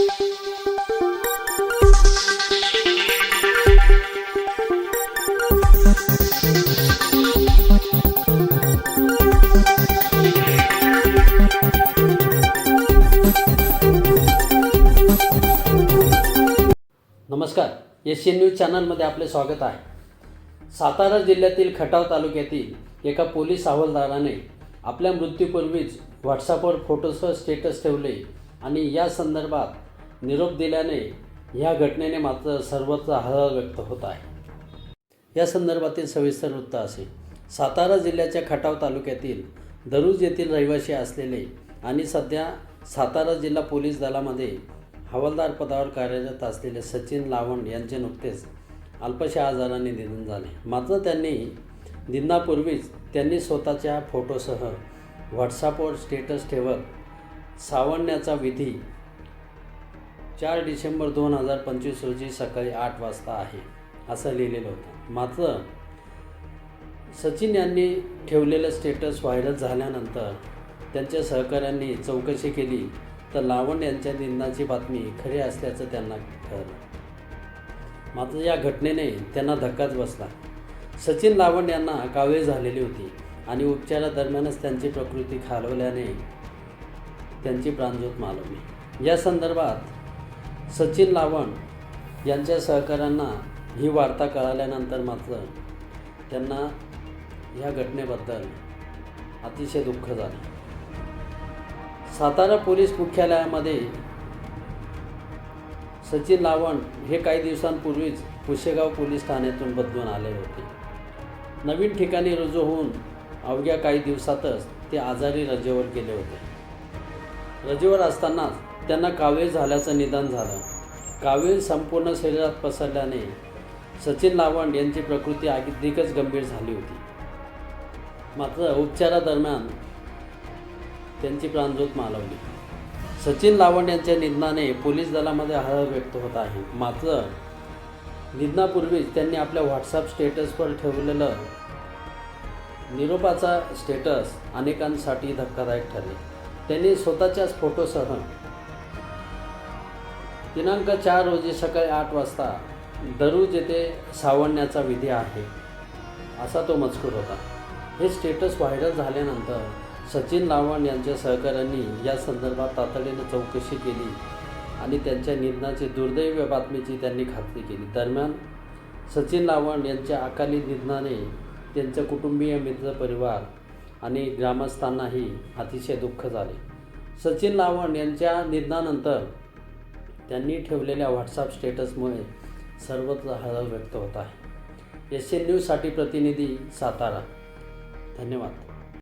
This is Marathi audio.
नमस्कार एस न्यूज चॅनलमध्ये आपले स्वागत आहे. सातारा जिल्ह्यातील खटाव तालुक्यातील एका पोलीस हवालदाराने आपल्या मृत्यूपूर्वीच व्हॉट्सअपवर फोटोसह स्टेटस ठेवले आणि या संदर्भात निरोप दिल्याने ह्या घटनेने मात्र सर्वत्र हळहळ व्यक्त होत आहे. या संदर्भातील सविस्तर वृत्त असे. सातारा जिल्ह्याच्या खटाव तालुक्यातील दरुज येथील रहिवासी असलेले आणि सध्या सातारा जिल्हा पोलीस दलामध्ये हवालदार पदावर कार्यरत असलेले सचिन लावंड यांचे नुकतेच अल्पशा आजाराने निधन झाले. मात्र त्यांनी निधनापूर्वीच त्यांनी स्वतःच्या फोटोसह व्हॉट्सअपवर स्टेटस ठेवत सावण्याचा विधी चार डिसेंबर दोन हजार पंचवीस रोजी सकाळी आठ वाजता आहे असं लिहिलेलं होतं. मात्र सचिन यांनी ठेवलेलं स्टेटस व्हायरल झाल्यानंतर त्यांच्या सहकाऱ्यांनी चौकशी केली तर लावण यांच्या निंदाची बातमी खरी असल्याचं त्यांना कळलं. मात्र या घटनेने त्यांना धक्काच बसला. सचिन लावण यांना कावीळ झालेली होती आणि उपचारादरम्यानच त्यांची प्रकृती खालवल्याने त्यांची प्राणज्योत मालवली. या संदर्भात सचिन लावण यांच्या सहकाऱ्यांना ही वार्ता कळाल्यानंतर मात्र त्यांना ह्या घटनेबद्दल अतिशय दुःख झालं. सातारा पोलीस मुख्यालयामध्ये सचिन लावण हे काही दिवसांपूर्वीच पुशेगाव पोलीस ठाण्यातून बदलून आले होते. नवीन ठिकाणी रुजू होऊन अवघ्या काही दिवसातच ते आजारी रजेवर गेले होते. रजेवर असतानाच त्यांना कावीळ झाल्याचं निदान झालं. कावीळ संपूर्ण शरीरात पसरल्याने सचिन लावंड यांची प्रकृती अधिकच गंभीर झाली होती. मात्र उपचारादरम्यान त्यांची प्राणज्योत मालवली. सचिन लावंड यांच्या निधनाने पोलीस दलामध्ये हळहळ व्यक्त होत आहे. मात्र निधनापूर्वीच त्यांनी आपल्या व्हॉट्सअप स्टेटसवर ठेवलेलं निरोपाचा स्टेटस अनेकांसाठी धक्कादायक ठरले. त्यांनी स्वतःच्याच फोटोसह दिनांक चार रोजी सकाळी आठ वाजता दरुज येथे सावरण्याचा विधी आहे असा तो मजकूर होता. हे स्टेटस व्हायरल झाल्यानंतर सचिन लावण यांच्या सहकाऱ्यांनी या संदर्भात तातडीने चौकशी केली आणि त्यांच्या निधनाची दुर्दैवी बातमीची त्यांनी खात्री केली. दरम्यान सचिन लावण यांच्या अकाली निधनाने त्यांचे कुटुंबीय मित्र परिवार आणि ग्रामस्थांनाही अतिशय दुःख झाले. सचिन लावण यांच्या निधनानंतर त्यांनी ठेवलेल्या व्हॉट्सअप स्टेटसमुळे सर्वत्र हळहळ व्यक्त होत आहे. एस एन न्यूजसाठी प्रतिनिधी सातारा. धन्यवाद.